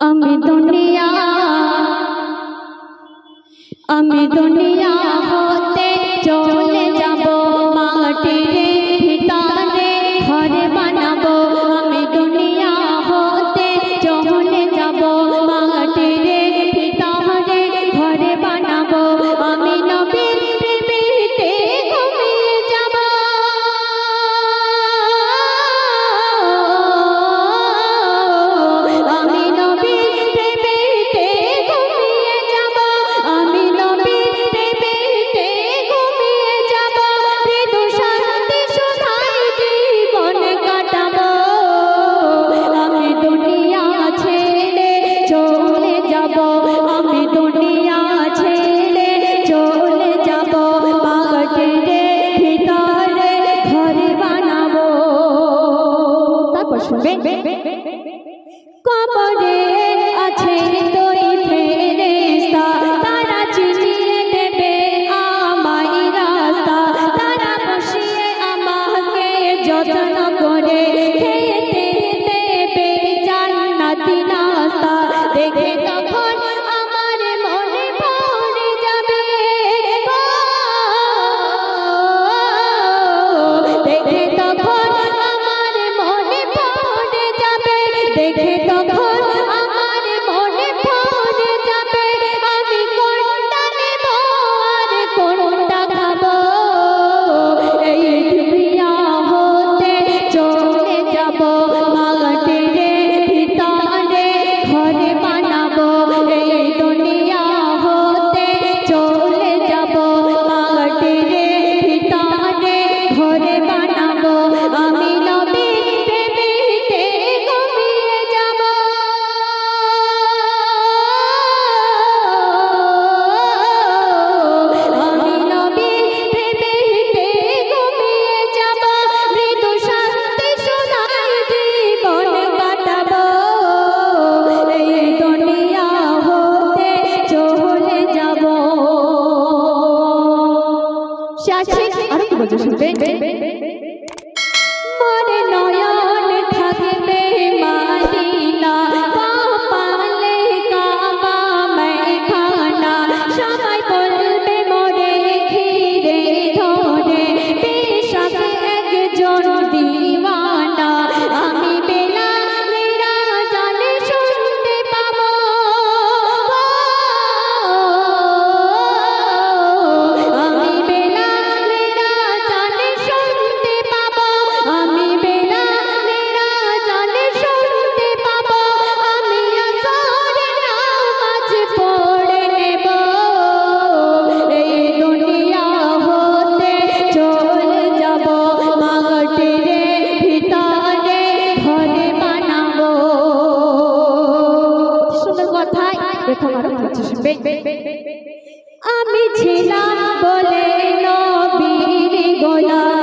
আমি দুনিয়া। আমি দুনিয়া হতে চলে যাব মাটির কপড়ে আছে সে আছে আরও কি বলছো শুনবে দেখুন আরও পঁচিশবে আমি ছিলাম বলে নবীর গোলাম।